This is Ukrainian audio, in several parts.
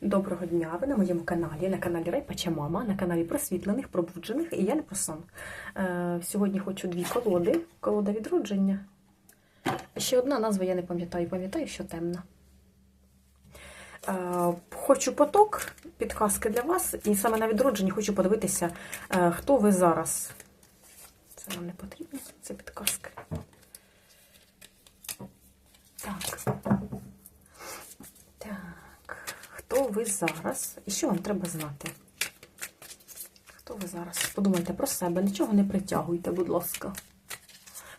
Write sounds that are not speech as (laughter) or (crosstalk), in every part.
Доброго дня! Ви на моєму каналі, на каналі Райпача Мама, на каналі просвітлених, пробуджених і я не про сон. Е, сьогодні хочу дві колоди. Колода відродження. Ще одна назва я не пам'ятаю, пам'ятаю, що темна. Е, хочу поток, підказки для вас, і саме на відродженні хочу подивитися, е, хто ви зараз. Це нам не потрібно, це підказки. Так. Ви зараз? І що вам треба знати? Хто ви зараз? Подумайте про себе, нічого не притягуйте, будь ласка.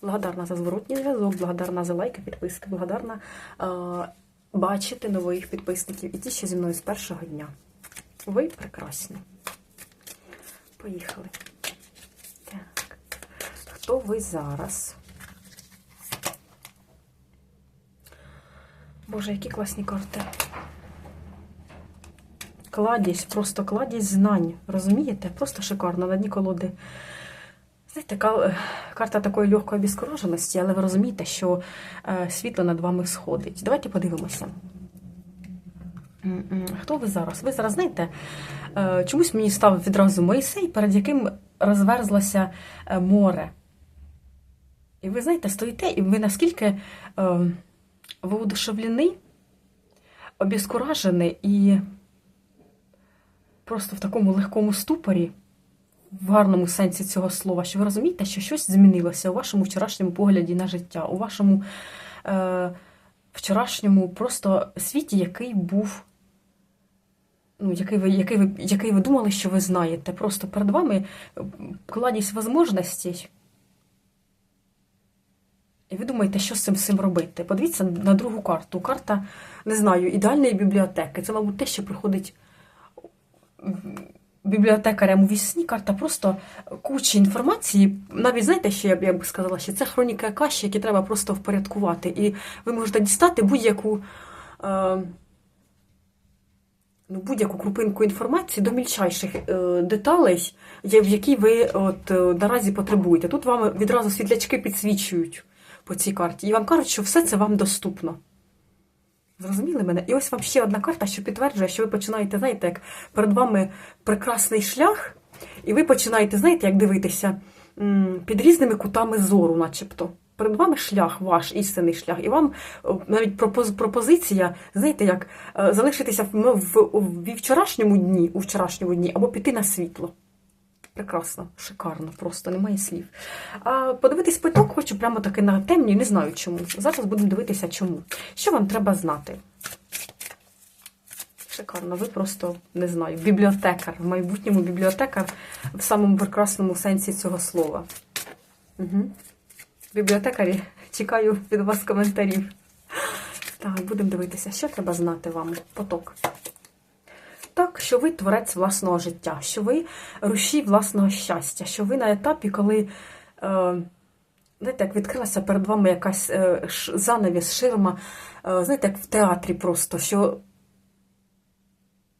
Благодарна за зворотній зв'язок, благодарна за лайки, підписки, благодарна е, бачити нових підписників і ті, що зі мною з першого дня. Ви прекрасні. Поїхали. Так. Хто ви зараз? Боже, які класні карти. Кладість, просто кладість знань. Розумієте? Просто шикарно на дні колоди. Знаєте, ка- карта такої легкої безкораженості, але ви розумієте, що е, світло над вами сходить. Давайте подивимося. Хто ви зараз? Ви зараз знаєте, е, чомусь мені став відразу Моїсей, перед яким розверзлося е, море. І ви знаєте, стоїте, і ви наскільки е, воодушевлений, обіскуражений і просто в такому легкому ступорі, в гарному сенсі цього слова, що ви розумієте, що щось змінилося у вашому вчорашньому погляді на життя, у вашому е, вчорашньому просто світі, який був. Ну, який ви, який, ви, який ви думали, що ви знаєте. Просто перед вами кладість можливостей. І ви думаєте, що з цим всім робити? Подивіться на другу карту. Карта, не знаю, ідеальної бібліотеки. Це, мабуть, те, що приходить бібліотекарям у вісні. Карта просто куча інформації. Навіть знаєте, що я б, я б сказала, що це хроніка каші, які треба просто впорядкувати. І ви можете дістати будь-яку. Е, ну, будь-яку крупинку інформації до мільчайших е, деталей, в які ви от, е, наразі потребуєте. Тут вам відразу світлячки підсвічують по цій карті. І вам кажуть, що все це вам доступно. Зрозуміли мене? І ось вам ще одна карта, що підтверджує, що ви починаєте, знаєте, як перед вами прекрасний шлях, і ви починаєте, знаєте, як дивитися під різними кутами зору, начебто. Перед вами шлях, ваш істинний шлях, і вам навіть пропоз- пропозиція, знаєте, як е, залишитися в, в, в, в вчорашньому дні, у вчорашньому дні, або піти на світло. Прекрасно, шикарно, просто немає слів. А подивитись питок хочу прямо таки на темні, не знаю чому. Зараз будемо дивитися, чому. Що вам треба знати? Шикарно, ви просто не знаю, бібліотекар, в майбутньому бібліотекар в самому прекрасному сенсі цього слова. Угу. Бібліотекарі, чекаю від вас коментарів. Так, будемо дивитися, що треба знати вам. Поток. Так, що ви творець власного життя, що ви рушій власного щастя, що ви на етапі, коли, е, знаєте, як відкрилася перед вами якась е, занавіс, ширма, е, знаєте, як в театрі просто, що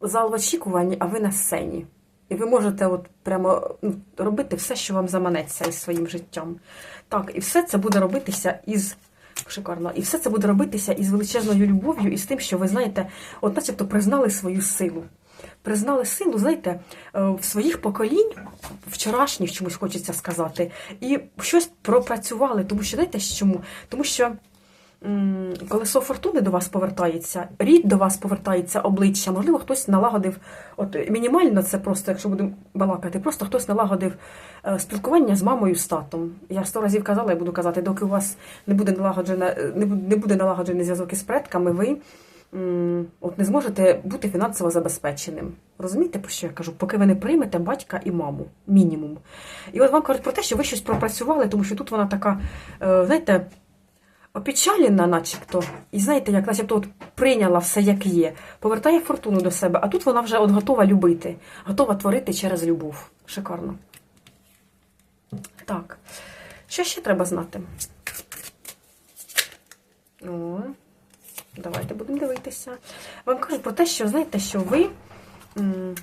зал в очікуванні, а ви на сцені. І ви можете от прямо ну, робити все, що вам заманеться із своїм життям. Так, і все це буде робитися із. Шикарно. І все це буде робитися із величезною любов'ю і з тим, що ви знаєте, от начебто признали свою силу. Признали силу, знаєте, е, в своїх поколінь, вчорашніх чомусь хочеться сказати, і щось пропрацювали. Тому що знаєте чому? Тому що колесо фортуни до вас повертається, рід до вас повертається обличчя. Можливо, хтось налагодив, от мінімально це просто, якщо будемо балакати, просто хтось налагодив е, спілкування з мамою з татом. Я сто разів казала, я буду казати, доки у вас не буде налагоджена, не буде, налагоджений зв'язок із предками, ви от не зможете бути фінансово забезпеченим. Розумієте, про що я кажу? Поки ви не приймете батька і маму, мінімум. І от вам кажуть про те, що ви щось пропрацювали, тому що тут вона така, е, знаєте, опечалена, начебто, і знаєте, як начебто от прийняла все, як є, повертає фортуну до себе, а тут вона вже от готова любити, готова творити через любов. Шикарно. Так, що ще треба знати? О, давайте будемо дивитися. Вам кажуть про те, що знаєте, що ви.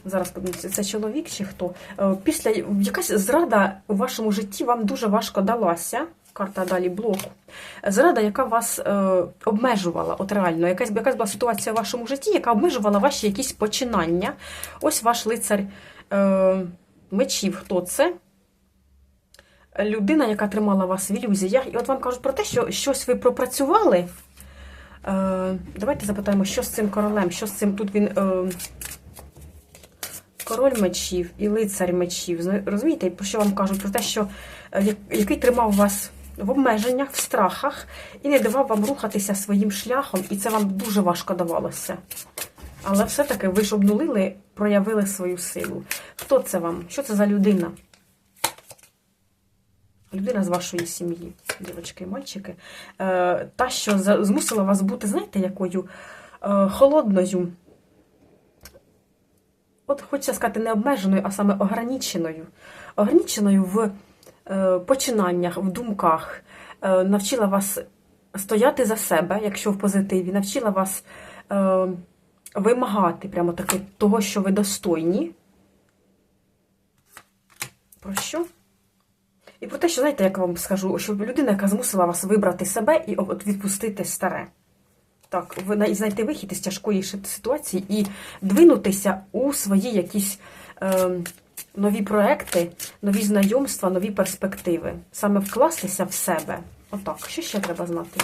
Зараз подивіться, це чоловік чи хто. Е, Після якась зрада у вашому житті вам дуже важко далася. карта далі блоку. Зрада, яка вас е, обмежувала, от реально, якась, якась була ситуація в вашому житті, яка обмежувала ваші якісь починання. Ось ваш лицар е, мечів. Хто це? Людина, яка тримала вас в ілюзіях. І от вам кажуть про те, що щось ви пропрацювали. Е, давайте запитаємо, що з цим королем, що з цим тут він. Е, Король мечів і лицар мечів. Розумієте, про що вам кажуть? Про те, що е, який тримав вас в обмеженнях, в страхах, і не давав вам рухатися своїм шляхом, і це вам дуже важко давалося. Але все-таки ви ж обнулили, проявили свою силу. Хто це вам? Що це за людина? Людина з вашої сім'ї, дівчатки і мальчики. Е, та, що змусила вас бути, знаєте, якою е, холодною. От хочеться сказати, не обмеженою, а саме ограниченою. Ограниченою в е, починаннях, в думках. Навчила вас стояти за себе, якщо в позитиві, навчила вас вимагати прямо таки того, що ви достойні. Про що? І про те, що, знаєте, як вам скажу, що людина, яка змусила вас вибрати себе і відпустити старе. Так, ви знайти вихід із тяжкої ситуації і двинутися у свої якісь е, нові проекти, нові знайомства, нові перспективи. Саме вкластися в себе. Отак. Що ще треба знати?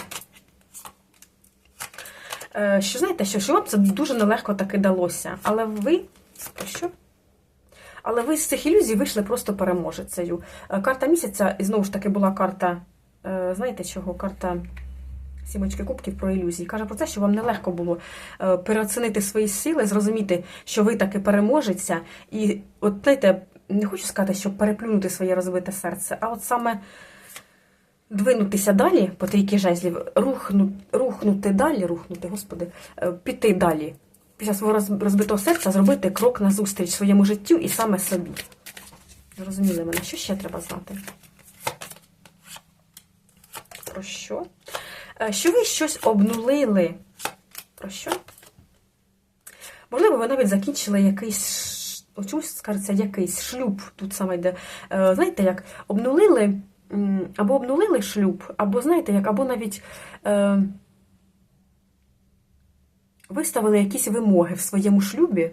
Е, що знаєте, що, що вам це дуже нелегко таки далося. Але ви. Що? Але ви з цих ілюзій вийшли просто переможецею. Е, Карта місяця, і знову ж таки, була карта, е, знаєте чого? Карта сімочки кубків про ілюзії. Каже про те, що вам нелегко було е, переоцінити свої сили, зрозуміти, що ви таки переможеця. І, от знаєте, не хочу сказати, щоб переплюнути своє розбите серце, а от саме двинутися далі по трійки жезлів, рухну, рухнути далі, рухнути, господи, піти далі. Після свого розбитого серця зробити крок назустріч своєму життю і саме собі. Зрозуміли мене, що ще треба знати? Про що? Е, Що ви щось обнулили? Про що? Можливо, ви навіть закінчили якийсь, чомусь скажеться, якийсь шлюб. Тут саме йде. Е, Знаєте, як обнулили, або обнулили шлюб, або знаєте, як, або навіть е, виставили якісь вимоги в своєму шлюбі.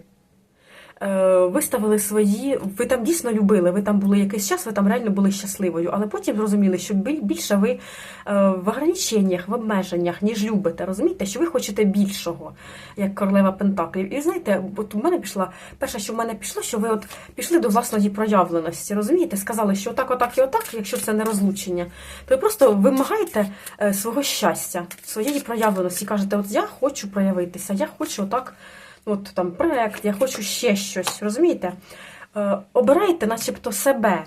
Е, Виставили свої, ви там дійсно любили, ви там були якийсь час, ви там реально були щасливою, але потім зрозуміли, що біль- більше ви е, в ограниченнях, в обмеженнях, ніж любите. Розумієте, що ви хочете більшого, як королева Пентаклів. І знаєте, от у мене пішла, перше, що в мене пішло, що ви от пішли до власної проявленості. Розумієте, сказали, що отак, отак і отак, якщо це не розлучення, то ви просто вимагаєте е, свого щастя, своєї проявленості. Кажете, от я хочу проявитися, я хочу отак от там проект, я хочу ще щось, розумієте? Е, обирайте, начебто, себе.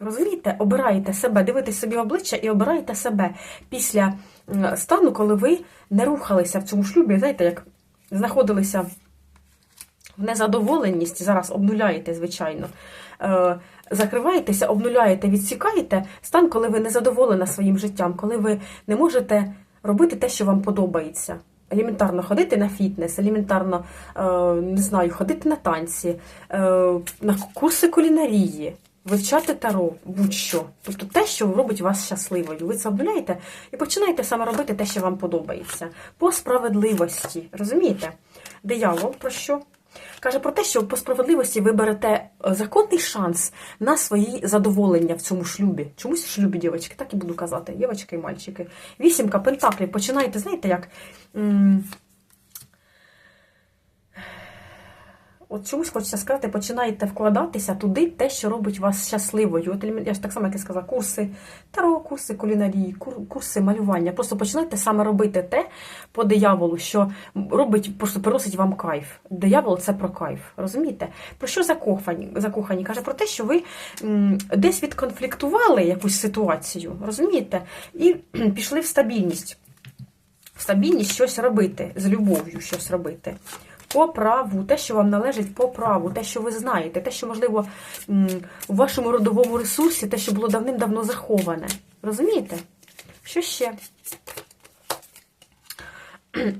Розумієте, обираєте себе, дивитесь собі в обличчя і обираєте себе після стану, коли ви не рухалися в цьому шлюбі, знаєте, як знаходилися в незадоволеність, зараз обнуляєте, звичайно. Е, закриваєтеся, обнуляєте, відсікаєте стан, коли ви не задоволена своїм життям, коли ви не можете робити те, що вам подобається. Елементарно ходити на фітнес, елементарно е, не знаю, ходити на танці, е, на курси кулінарії, вивчати таро, будь-що. Тобто те, що робить вас щасливою. Ви це обнуляєте і починаєте саме робити те, що вам подобається. По справедливості. Розумієте? Диявол про що? Каже про те, що по справедливості ви берете е, законний шанс на свої задоволення в цьому шлюбі. Чомусь в шлюбі, дівчатки, так і буду казати, дівчатки і мальчики. Вісімка пентаклів. Починаєте, знаєте, як. От чомусь хочеться сказати, починаєте вкладатися туди те, що робить вас щасливою. От я ж так само, як я сказала, курси таро, курси кулінарії, курси малювання. Просто починайте саме робити те по дияволу, що робить, просто приносить вам кайф. Диявол це про кайф. Розумієте? Про що закохані? закохані? Каже про те, що ви десь відконфліктували якусь ситуацію, розумієте? І пішли в стабільність. В стабільність щось робити, з любов'ю щось робити. По праву, те, що вам належить по праву, те, що ви знаєте, те, що, можливо, у вашому родовому ресурсі, те, що було давним-давно заховане. Розумієте? Що ще? (clears throat)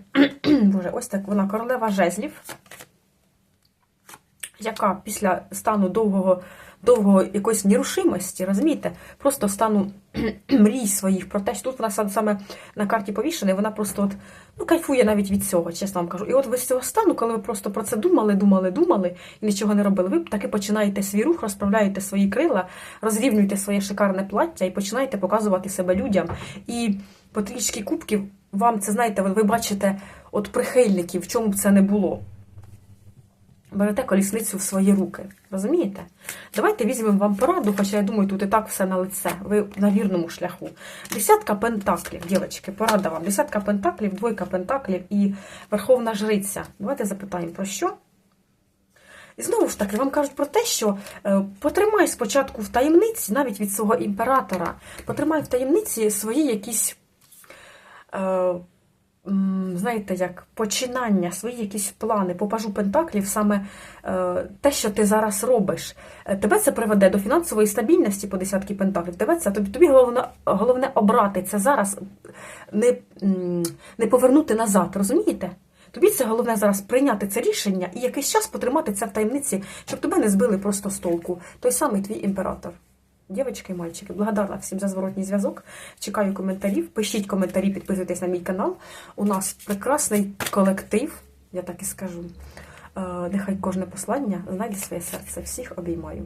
Боже, ось так вона королева жезлів. яка після стану довгого, довгого якоїсь нерушимості, розумієте, просто стану (clears throat) мрій своїх про те, що тут вона сам- саме на карті повішена, і вона просто от, ну, кайфує навіть від цього, чесно вам кажу. І от ви з цього стану, коли ви просто про це думали, думали, думали і нічого не робили, ви таки починаєте свій рух, розправляєте свої крила, розрівнюєте своє шикарне плаття і починаєте показувати себе людям. І по трішки кубків вам це, знаєте, ви бачите от прихильників, в чому б це не було берете колісницю в свої руки. Розумієте? Давайте візьмемо вам пораду, хоча я думаю, тут і так все на лице. Ви на вірному шляху. Десятка пентаклів, дівчатки, порада вам. Десятка пентаклів, двойка пентаклів і Верховна Жриця. Давайте запитаємо про що. І знову ж таки, вам кажуть про те, що е, потримай спочатку в таємниці, навіть від свого імператора, потримай в таємниці свої якісь. Е, знаєте, як починання, свої якісь плани, попажу пентаклів, саме е, те, що ти зараз робиш. Е, Тебе це приведе до фінансової стабільності по десятки пентаклів. Тебе це тобі, тобі головне, головне обрати це зараз, не, не повернути назад, розумієте? Тобі це головне зараз прийняти це рішення і якийсь час потримати це в таємниці, щоб тебе не збили просто з толку. Той самий твій імператор. Дівчатки і мальчики, благодарна всім за зворотній зв'язок. Чекаю коментарів. Пишіть коментарі, підписуйтесь на мій канал. У нас прекрасний колектив, я так і скажу. Е, Нехай кожне послання знайде своє серце. Всіх обіймаю.